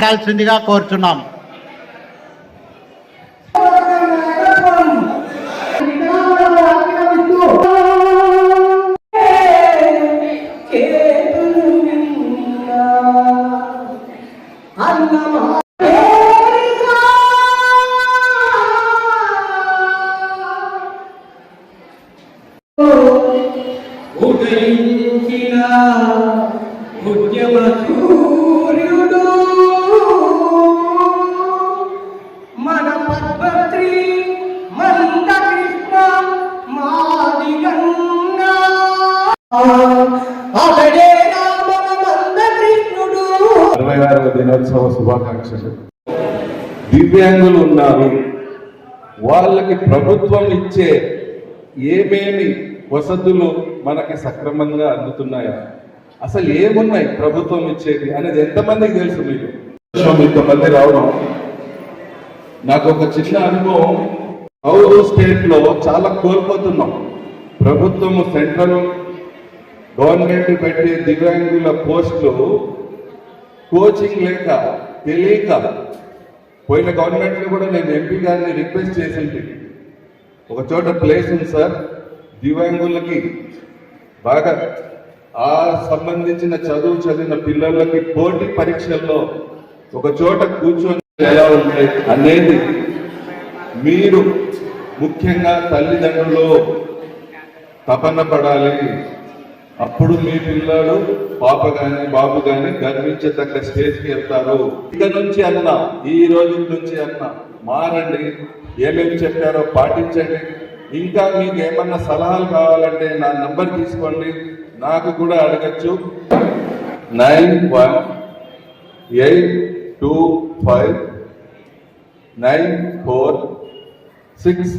కాల్సిందిగా కోరుచున్నాం దివ్యాంగులు ఉన్నారు. వాళ్ళకి ప్రభుత్వం ఇచ్చే ఏమేమి వసతులు మనకి సక్రమంగా అందుతున్నాయా? అసలు ఏమున్నాయి ప్రభుత్వం ఇచ్చేది అనేది ఎంతమందికి తెలుసు మీకు? ఇంతమంది రావడం నాకు ఒక చిన్న అనుభవం. అవుట్ స్టేట్లో చాలా కోల్పోతున్నాం. ప్రభుత్వము సెంట్రల్ గవర్నమెంట్ పెట్టే దివ్యాంగుల పోస్టులు కోచింగ్ లేక తెలియక పోయిన గవర్నమెంట్ కూడా నేను ఎంపీ గారిని రిక్వెస్ట్ చేసింది ఒక చోట ప్లేస్ ఉంది సార్ దివ్యాంగులకి బాగా ఆ సంబంధించిన చదువు చదివిన పిల్లలకి పోటీ పరీక్షల్లో ఒక చోట కూర్చొని ఎలా ఉంటాయి అనేది మీరు ముఖ్యంగా తల్లిదండ్రులు తపన పడాలి. అప్పుడు మీ పిల్లలు పాప గాని బాబు గాని గర్వించదగ్గ స్టేజ్కి వెళ్తారు. ఇక నుంచి అన్న ఈ రోజు నుంచి అన్న మారండి. ఏమేమి చెప్పారో పాటించండి. ఇంకా మీకు ఏమన్నా సలహాలు కావాలంటే నా నంబర్ తీసుకోండి. నాకు కూడా అడగచ్చు. Nine one eight two five nine four six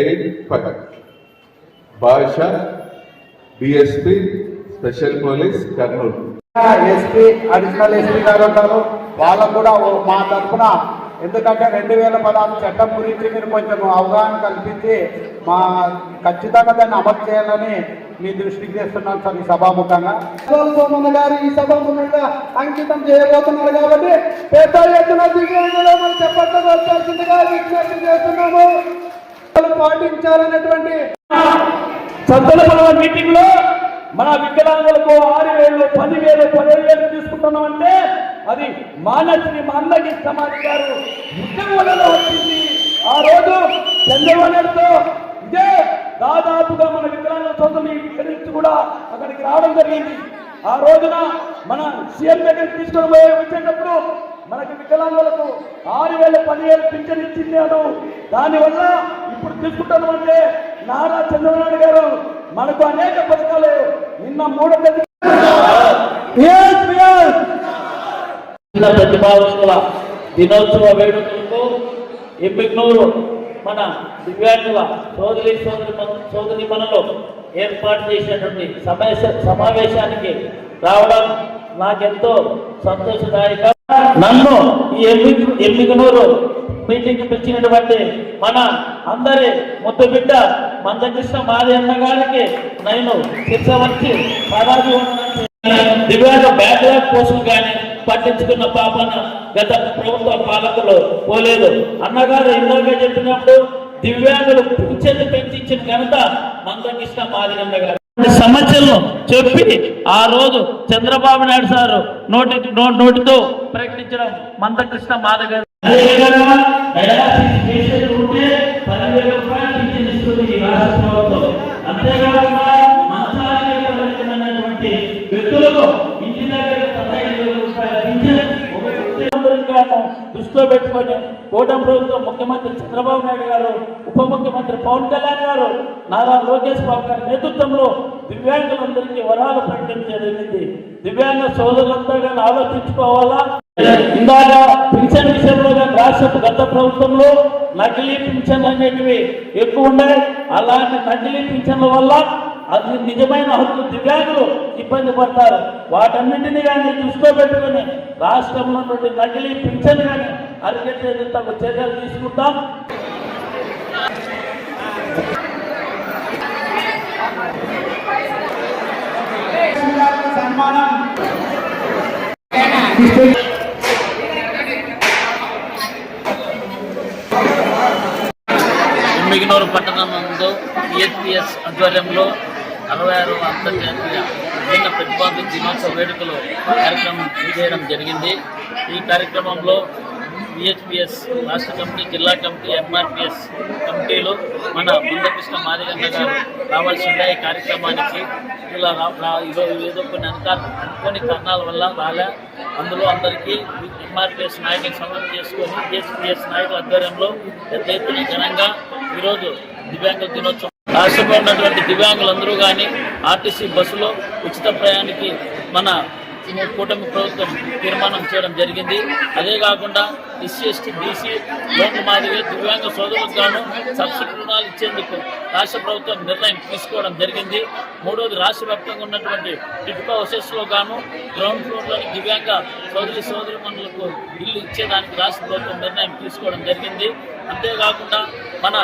eight five. Basha DSP special police Kurnool SP additional SP గారు ఉంటారు. వాళ్ళకు కూడా మా తరఫున ఎందుకంటే రెండు వేల పదహారు చట్టం గురించి మీరు కొంచెం అవగాహన కల్పించి మా ఖచ్చితంగా దాన్ని అమలు చేయాలని మీ దృష్టికి తెస్తున్నాను సార్ ఈ సభాముఖంగా. సోమన్న గారు ఈ సభ మీద అంకితం చేయబోతున్నారు కాబట్టి పెద్ద ఎత్తున దివ్యాంగులు మనం విజ్ఞప్తి చేస్తున్నాము. పాటించాలనేటువంటి సద్దల మీటింగ్లో మన వికలాంగులకు ఆరు వేలు పదివేలు పదిహేను వేలు తీసుకుంటున్నామంటే అది మానసిని మందగి సమాధి గారు ఉద్యమంలో వచ్చింది. ఆ రోజు చంద్రబాబు ఇదే దాదాపుగా మన వికలాంగుల సొంతని ఇక్కడి కూడా అక్కడికి రావడం జరిగింది. ఆ రోజున మన సీఎం దగ్గర తీసుకొని పోయే వచ్చేటప్పుడు మనకి వికలాంగులకు ఆరు వేల పదివేలు పింఛన్ ఇచ్చింది అను. దానివల్ల ఇప్పుడు తీసుకుంటాను అంటే నారా చంద్రబాబు గారు మనకు అనేక పథకాలు నిన్న మూడో ప్రతిభావంతుల దినోత్సవ వేడుకలకు ఎమ్మిగ్నూరు మన దివ్యాంగుల సోదరి సోదరి సోదరి మనలో ఏర్పాటు చేసినటువంటి సమావేశ సమావేశానికి రావడం నాకెంతో సంతోషదాయక. నన్ను ఈ ఎమ్మి ఎమ్మిగనూరు మీటింగ్ పిలిచినటువంటి మన అందరి ముద్దు బిడ్డ మందకృష్ణ మాది అన్న గారికి నేను శిక్ష వచ్చి పదాది దివ్యాంగ బ్యాక్లాగ్ కోసం కానీ పట్టించుకున్న పాపన గత ప్రభుత్వ పాలకులు పోలేదు. అన్నగారు ఇందాక చెప్పినప్పుడు దివ్యాంగులు పింఛన్లు పెంచించిన ఘనత మందకృష్ణ మాదిగన్న గారు. సమస్యలను చెప్పి ఆ రోజు చంద్రబాబు నాయుడు సారు నోటి నోటితో ప్రకటించడం మందకృష్ణ మాదిగ గారు అదేవిధంగా డయాలసిస్ పేషెంట్ ఉంటే పదివేల రూపాయలు పింఛన్ ఇస్తుంది ఈ రాష్ట్ర ప్రభుత్వం. అంతేకాకుండా మంచానికి పరిమితమైనటువంటి వ్యక్తులకు ఇంటి దగ్గర పదహైదు వేల రూపాయల పింఛన్. దృష్టిలో పెట్టుకొని కూటమి ప్రభుత్వం ముఖ్యమంత్రి చంద్రబాబు నాయుడు గారు ఉప ముఖ్యమంత్రి పవన్ కళ్యాణ్ గారు నారా లోకేష్ బాబు గారి నేతృత్వంలో దివ్యాంగులందరికీ వరాలు ప్రకటించడం జరిగింది. దివ్యాంగ సోదరులంతా కానీ ఆలోచించుకోవాలా? ఇందాక పింఛన్ విషయంలో రాష్ట్ర గత ప్రభుత్వంలో నకిలీ పింఛన్లు అనేటివి ఎక్కువ ఉన్నాయి అలాంటి నకిలీ పింఛన్ల వల్ల అది నిజమైన హక్కులు దివ్యాంగులు ఇబ్బంది పడతారు. వాటన్నింటినీ కానీ దృష్టిలో పెట్టుకుని రాష్ట్రంలో నుండి నకిలీ పింఛన్ కానీ అరికట్టేది తగు చర్యలు తీసుకుంటాం. సన్మానం. పట్టణం నందు ఈఎస్పిఎస్ ఆధ్వర్యంలో అరవై ఆరు అంతర్జాతీయ విభిన్న ప్రతిపాదన దినోత్సవ వేడుకలు కార్యక్రమం చేయడం జరిగింది. ఈ కార్యక్రమంలో విహెచ్పిఎస్ రాష్ట్ర కమిటీ జిల్లా కమిటీ ఎంఆర్పిఎస్ కమిటీలు మన ముందకృష్ణ మాదిగన్న గారు రావాల్సిందే ఈ కార్యక్రమానికి ఇలా రా- ఏదో కొన్ని అనుకార అనుకోని కారణాల వల్ల రాలే. అందులో అందరికీ ఎంఆర్పిఎస్ నాయకులు సమయం చేసుకొని విహెచ్పిఎస్ నాయకుల ఆధ్వర్యంలో పెద్ద ఎత్తున ఘనంగా ఈరోజు దివ్యాంగుల దినోత్సవం. రాష్ట్రంలో ఉన్నటువంటి దివ్యాంగులందరూ కానీ ఆర్టీసీ బస్సులో ఉచిత ప్రయాణికి మన కూటమి ప్రభుత్వం తీర్మానం చేయడం జరిగింది. అదే కాకుండా ఎస్సీ ఎస్టీ బీసీ లోన్ల మాదిరిగా దివ్యాంగ సోదరులకు గాను సబ్సిడీ రుణాలు ఇచ్చేందుకు రాష్ట్ర ప్రభుత్వం నిర్ణయం తీసుకోవడం జరిగింది. మూడోది రాష్ట్ర వ్యాప్తంగా ఉన్నటువంటి టిట్కో హౌసెస్లో గాను గ్రౌండ్ ఫ్లోర్లోని దివ్యాంగ సోదరి సోదరిమణులకు ఇల్లు ఇచ్చేదానికి రాష్ట్ర ప్రభుత్వం నిర్ణయం తీసుకోవడం జరిగింది. అంతేకాకుండా మన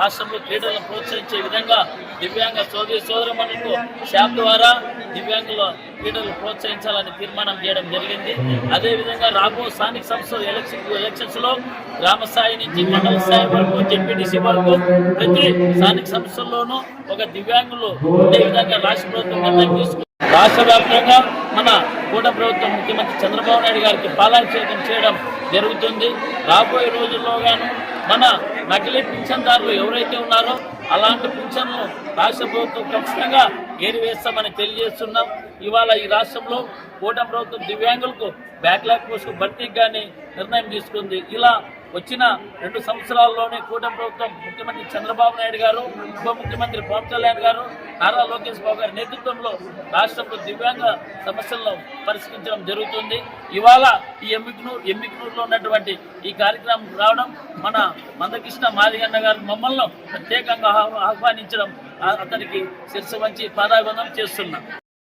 రాష్ట్రంలో క్రీడలను ప్రోత్సహించే విధంగా దివ్యాంగ సోదరి సోదరమణులకు షాప్ ద్వారా దివ్యాంగుల క్రీడలు ప్రోత్సహించాలని తీర్మానం చేయడం జరిగింది. అదేవిధంగా రాబో స్థానిక సంస్థల ఎలక్షన్ ఎలక్షన్స్లో గ్రామ స్థాయి నుంచి మండల స్థాయి వరకు జెడ్పీటీసీ వరకు ప్రతి స్థానిక సంస్థల్లోనూ ఒక దివ్యాంగులు ఉండే విధంగా రాష్ట్ర ప్రభుత్వం నిర్ణయం తీసుకుంది రాష్ట్ర వ్యాప్తంగా మన కూట ప్రభుత్వం ముఖ్యమంత్రి చంద్రబాబు నాయుడు గారికి పాలాభిషేకం చేయడం జరుగుతుంది. రాబోయే రోజుల్లో గాను మన నకిలీ పింఛన్దారులు ఎవరైతే ఉన్నారో అలాంటి పింఛన్లు రాష్ట్ర ప్రభుత్వం ఖచ్చితంగా ఏరివేస్తామని తెలియజేస్తున్నాం. ఇవాళ ఈ రాష్ట్రంలో కూటమి ప్రభుత్వం దివ్యాంగులకు బ్యాక్లాగ్ పోస్టు భర్తీకి కానీ నిర్ణయం తీసుకుంది. ఇలా వచ్చిన రెండు సంవత్సరాల్లోనే కూటమి ప్రభుత్వం ముఖ్యమంత్రి చంద్రబాబు నాయుడు గారు ఉప ముఖ్యమంత్రి పవన్ కళ్యాణ్ గారు నారా లోకేష్ బాబు గారి నేతృత్వంలో రాష్ట్రంలో దివ్యాంగ సమస్యలను పరిష్కరించడం జరుగుతుంది. ఇవాళ ఈ ఎమ్మికనూరు ఎమ్మికనూరులో ఉన్నటువంటి ఈ కార్యక్రమం రావడం మన మందకృష్ణ మాదిగన్న గారు మమ్మల్ని ప్రత్యేకంగా ఆహ్వానించడం అతనికి శిరసు వంచి పాదాభివందనం చేస్తున్నాం.